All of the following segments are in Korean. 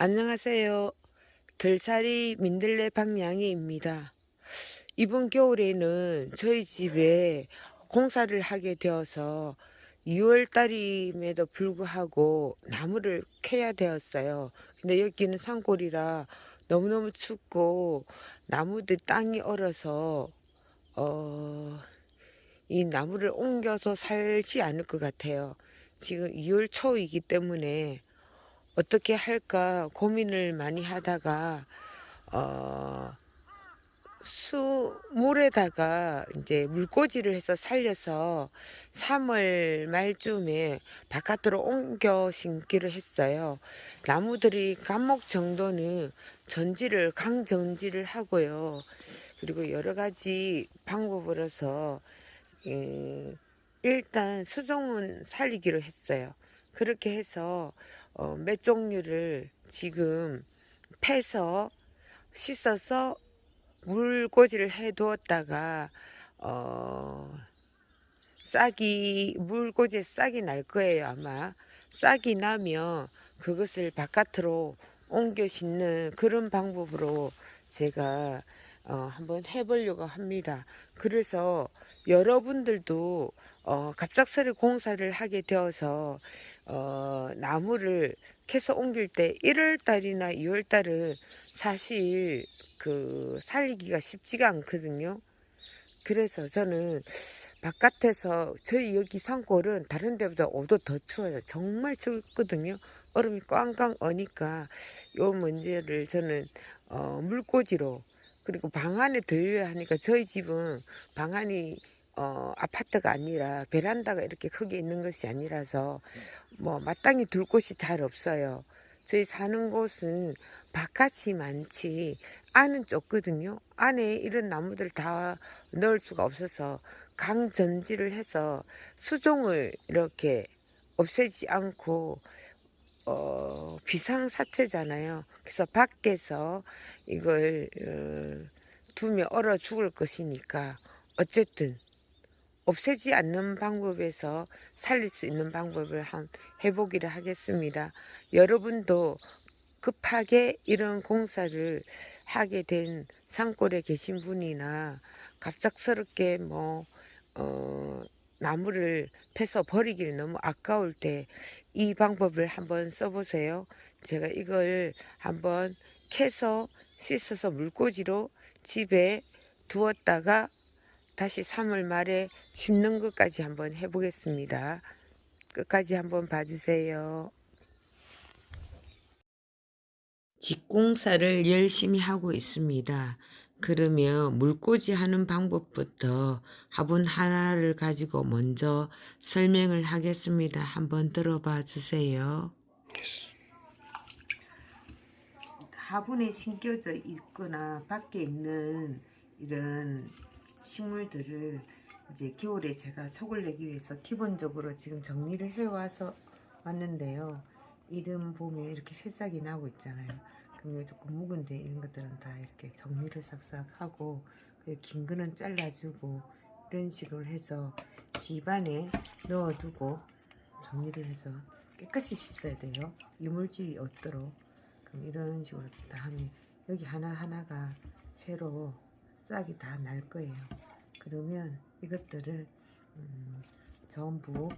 안녕하세요. 들살이 민들레 방향이입니다. 이번 겨울에는 저희 집에 공사를 하게 되어서 2월 달임에도 불구하고 나무를 캐야 되었어요. 근데 여기는 산골이라 너무너무 춥고 나무들 땅이 얼어서 어, 이 나무를 옮겨서 살지 않을 것 같아요. 지금 2월 초이기 때문에 어떻게 할까 고민을 많이 하다가 어 수 물에다가 이제 물꽂이를 해서 살려서 3월 말쯤에 바깥으로 옮겨 심기를 했어요. 나무들이 감목 정도는 전지를 강전지를 하고요. 그리고 여러 가지 방법으로서 음, 일단 수종은 살리기로 했어요. 그렇게 해서 어, 몇 종류를 지금 패서 씻어서 물꽂이를 해 두었다가 어, 싹이 물꽂이에 싹이 날 거예요 아마 싹이 나면 그것을 바깥으로 옮겨 심는 그런 방법으로 제가 어, 한번 해보려고 합니다. 그래서 여러분들도 어, 갑작스레 공사를 하게 되어서 어, 나무를 캐서 옮길 때 1월 달이나 2월 달은 사실 그 살리기가 쉽지가 않거든요. 그래서 저는 바깥에서 저희 여기 산골은 다른 데보다 5도 더 추워요. 정말 춥거든요. 얼음이 꽝꽝 어니까 요 문제를 저는 어, 물꽂이로 그리고 방 안에 들려야 하니까 저희 집은 방 안이 어, 아파트가 아니라 베란다가 이렇게 크게 있는 것이 아니라서 뭐 마땅히 둘 곳이 잘 없어요. 저희 사는 곳은 바깥이 많지 안은 좁거든요. 안에 이런 나무들 다 넣을 수가 없어서 강전지를 해서 수종을 이렇게 없애지 않고 어, 비상사태잖아요. 그래서 밖에서 이걸 어, 두면 얼어 죽을 것이니까 어쨌든 없애지 않는 방법에서 살릴 수 있는 방법을 한 해보기를 하겠습니다. 여러분도 급하게 이런 공사를 하게 된 산골에 계신 분이나 갑작스럽게 뭐 어, 나무를 패서 버리기는 너무 아까울 때 이 방법을 한번 써보세요. 제가 이걸 한번 캐서 씻어서 물꽂이로 집에 두었다가 다시 3월 말에 심는 것까지 한번 해보겠습니다. 끝까지 한번 봐주세요. 직공사를 열심히 하고 있습니다. 그러면 물꽂이 하는 방법부터 화분 하나를 가지고 먼저 설명을 하겠습니다. 한번 들어봐 주세요. 화분에 심겨져 있거나 밖에 있는 이런 식물들을 이제 겨울에 제가 속을 내기 위해서 기본적으로 지금 정리를 해와서 왔는데요. 이름 보면 이렇게 새싹이 나고 있잖아요. 그럼 여기 조금 묵은데 이런 것들은 다 이렇게 정리를 싹싹 하고 그긴 거는 잘라주고 이런 식으로 해서 집안에 넣어두고 정리를 해서 깨끗이 씻어야 돼요. 이물질이 없도록 그럼 이런 식으로 다 하면 여기 하나하나가 새로 싹이 다 날 거예요. 그러면 이것들을 음, 전부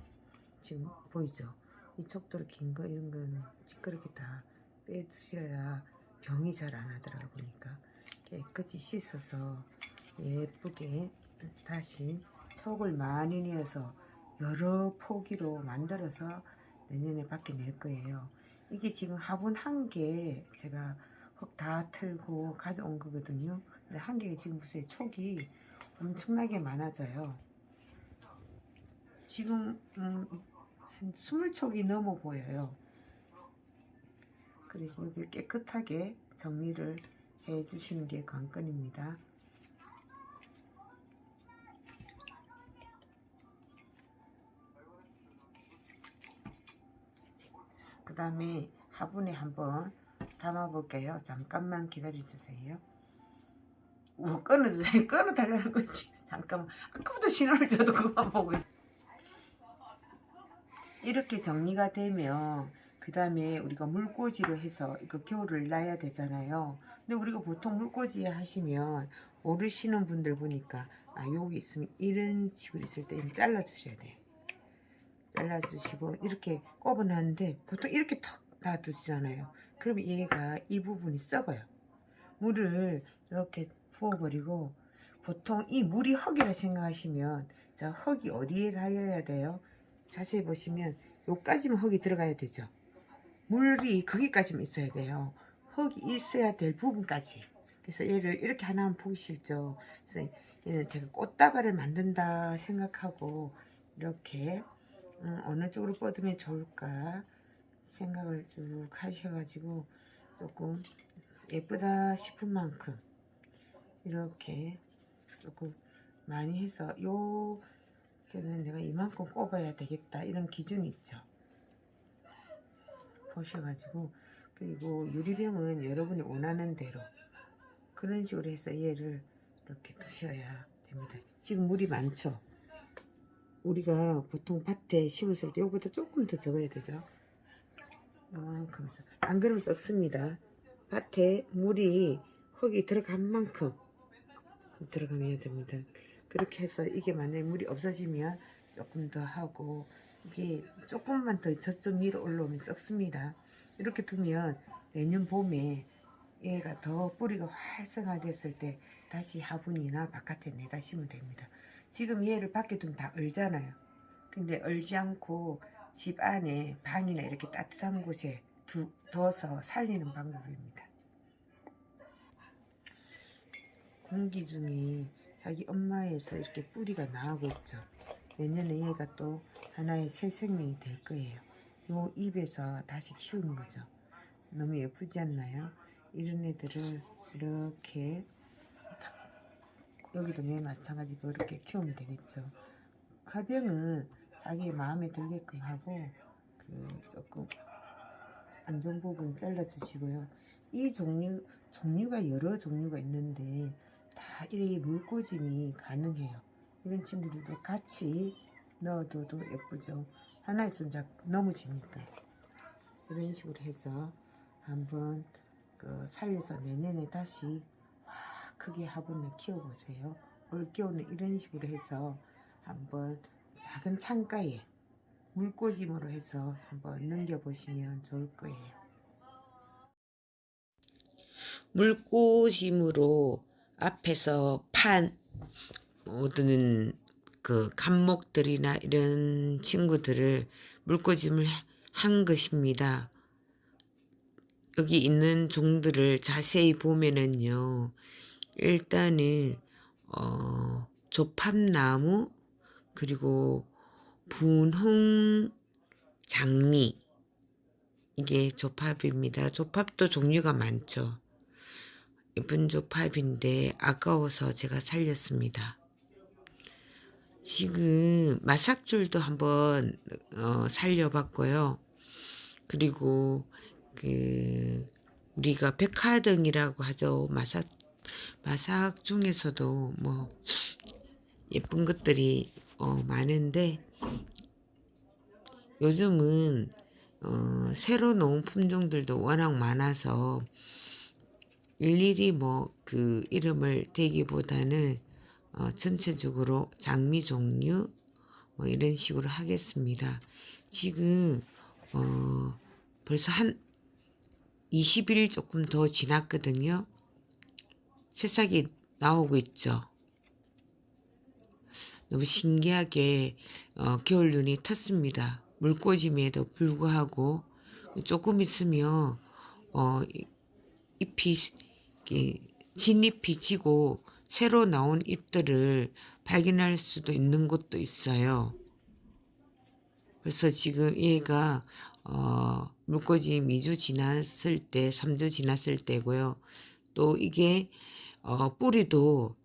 지금 보이죠? 이 척도로 긴 거 이런 건 시끄럽게 다 빼두셔야 병이 잘 안 하더라고 보니까 깨끗이 씻어서 예쁘게 다시 촉을 많이 내어서 여러 포기로 만들어서 내년에 밖에 낼 거예요. 이게 지금 화분 한 개 제가 흙 다 틀고 가져온 거거든요. 근데 한 개가 지금 보세요. 촉이 엄청나게 많아져요. 지금 음, 한 20촉이 넘어 보여요. 그래서 여기 깨끗하게 정리를 해 주시는 게 관건입니다. 그 다음에 화분에 한번 담아 볼게요. 잠깐만 기다려 주세요. 뭐 끊어주세요. 끊어달라는 거지. 잠깐만. 아까부터 신호를 줘도 그만 보고 있어. 이렇게 정리가 되면 그 다음에 우리가 물꽂이로 해서 이거 겨울을 놔야 되잖아요. 근데 우리가 보통 물꽂이 하시면 모르시는 분들 보니까 아 여기 있으면 이런 식으로 있을 때 잘라 주셔야 돼요. 잘라 주시고 이렇게 꼽은 하는데 보통 이렇게 턱 놔두잖아요. 그러면 얘가 이 부분이 썩어요. 물을 이렇게 부어버리고 보통 이 물이 흙이라 생각하시면 자 흙이 어디에 닿아야 돼요? 자세히 보시면 요까지만 흙이 들어가야 되죠. 물이 거기까지만 있어야 돼요. 흙이 있어야 될 부분까지. 그래서 얘를 이렇게 하나만 보시죠. 그래서 얘는 제가 꽃다발을 만든다 생각하고 이렇게 음, 어느 쪽으로 뻗으면 좋을까 생각을 쭉 하셔가지고 조금 예쁘다 싶은 만큼 이렇게 조금 많이 해서 요 때는 내가 이만큼 꼽아야 되겠다 이런 기준이 있죠. 보셔가지고 그리고 유리병은 여러분이 원하는 대로 그런 식으로 해서 얘를 이렇게 두셔야 됩니다. 지금 물이 많죠. 우리가 보통 밭에 심었을 때 요거보다 조금 더 적어야 되죠. 이만큼 써. 안 그러면 썩습니다. 밭에 물이 흙이 들어간 만큼 들어가면 해야 됩니다. 그렇게 해서 이게 만약에 물이 없어지면 조금 더 하고 이게 조금만 더 저쪽 위로 올라오면 썩습니다. 이렇게 두면 내년 봄에 얘가 더 뿌리가 활성화됐을 때 다시 화분이나 바깥에 내다 심으면 됩니다. 지금 얘를 밖에 두면 다 얼잖아요. 근데 얼지 않고 집 안에 방이나 이렇게 따뜻한 곳에 두, 둬서 살리는 방법입니다. 공기 중에 자기 엄마에서 이렇게 뿌리가 나오고 있죠. 내년에 얘가 또 하나의 새 생명이 될 거예요. 요 입에서 다시 키우는 거죠. 너무 예쁘지 않나요? 이런 애들을 이렇게 탁, 여기도 매 마찬가지고 이렇게 키우면 되겠죠. 화병은 자기 마음에 들게끔 하고 그 조금 안 좋은 부분 잘라 주시고요. 이 종류 종류가 여러 종류가 있는데 다 이 물꽂임이 가능해요. 이런 친구들도 같이 넣어둬도 예쁘죠. 하나 있으면 자꾸 넘어지니까 이런 식으로 해서 한번 그 살려서 내년에 다시 확 크게 화분을 키워보세요. 올겨울은 이런 식으로 해서 한번 작은 창가에 물꽂임으로 해서 한번 넘겨보시면 좋을 거예요. 물꽂임으로 앞에서 판 모든 그 감목들이나 이런 친구들을 물꽂임을 한 것입니다. 여기 있는 종들을 자세히 보면은요, 일단은 어, 조팝나무 그리고 분홍 장미 이게 조팝입니다. 조팝도 종류가 많죠. 예쁜 조팝인데 아까워서 제가 살렸습니다. 지금 마삭줄도 한번 어, 살려봤고요. 그리고 그 우리가 백화등이라고 하죠. 마삭 마삭 중에서도 뭐 예쁜 것들이 어, 많은데 요즘은 어, 새로 나온 품종들도 워낙 많아서 일일이 뭐 그 이름을 대기보다는 어, 전체적으로 장미 종류 뭐 이런 식으로 하겠습니다. 지금 어, 벌써 한 20일 조금 더 지났거든요. 새싹이 나오고 있죠. 너무 신기하게 어, 겨울 눈이 텄습니다. 물꽂임에도 불구하고 조금 있으면 어, 잎이 이, 진잎이 지고 새로 나온 잎들을 발견할 수도 있는 곳도 있어요. 그래서 지금 얘가 어, 물꽂이 2주 지났을 때, 3주 지났을 때고요. 또 이게 어, 뿌리도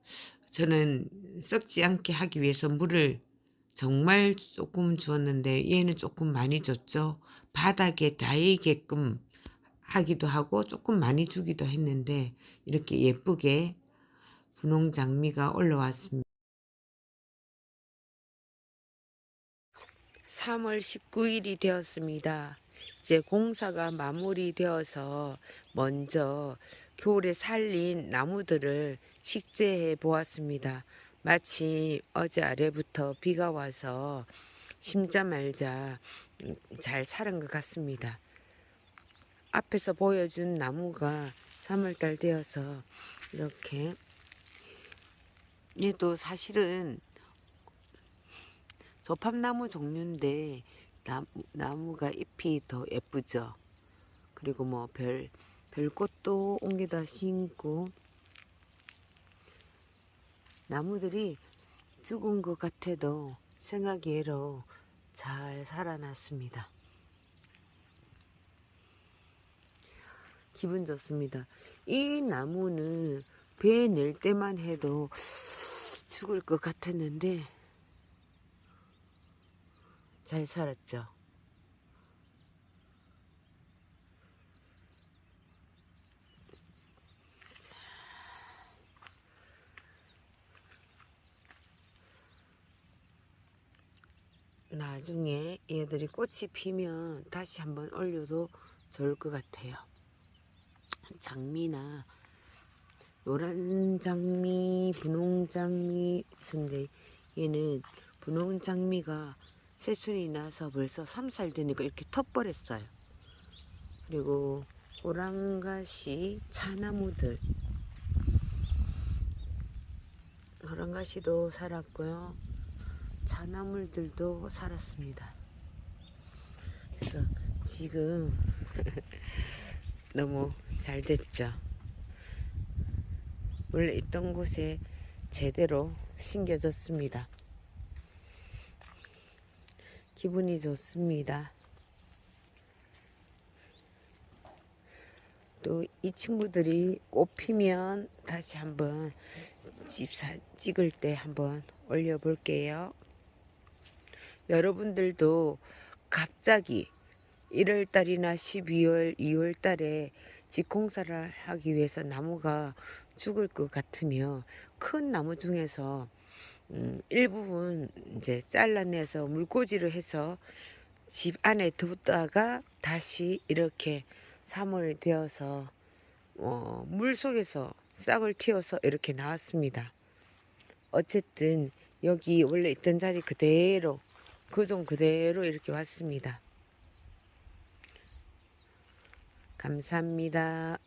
저는 썩지 않게 하기 위해서 물을 정말 조금 주었는데 얘는 조금 많이 줬죠. 바닥에 닿이게끔 하기도 하고 조금 많이 주기도 했는데 이렇게 예쁘게 분홍 장미가 올라왔습니다. 3월 19일이 되었습니다. 이제 공사가 마무리되어서 먼저 겨울에 살린 나무들을 식재해 보았습니다. 마치 어제 아래부터 비가 와서 심자 말자 음, 잘 살은 것 같습니다. 앞에서 보여준 나무가 3월달 되어서 이렇게 얘도 사실은 저팝나무 종류인데 나무, 나무가 잎이 더 예쁘죠. 그리고 뭐 별 별꽃도 옮겨다 심고 나무들이 죽은 것 같아도 생각외로 잘 살아났습니다. 기분 좋습니다. 이 나무는 배 낼 때만 해도 죽을 것 같았는데 잘 살았죠. 나중에 얘들이 꽃이 피면 다시 한번 올려도 좋을 것 같아요. 장미나 노란 장미, 분홍 장미 있는데 얘는 분홍 장미가 새순이 나서 벌써 3살 되니까 이렇게 텄버렸어요. 그리고 호랑가시, 차나무들 호랑가시도 살았고요. 차나물들도 살았습니다. 그래서 지금 너무 잘 됐죠. 원래 있던 곳에 제대로 심겨졌습니다. 기분이 좋습니다. 또 이 친구들이 꽃 피면 다시 한번 집 사 찍을 때 한번 올려볼게요. 여러분들도 갑자기 1월 달이나 12월, 2월 달에 직공사를 하기 위해서 나무가 죽을 것 같으며 큰 나무 중에서 음, 일부분 이제 잘라내서 물꽂이를 해서 집 안에 두다가 다시 이렇게 3월이 되어서 어, 물 속에서 싹을 틔워서 이렇게 나왔습니다. 어쨌든 여기 원래 있던 자리 그대로 그종 그대로 이렇게 왔습니다. 감사합니다.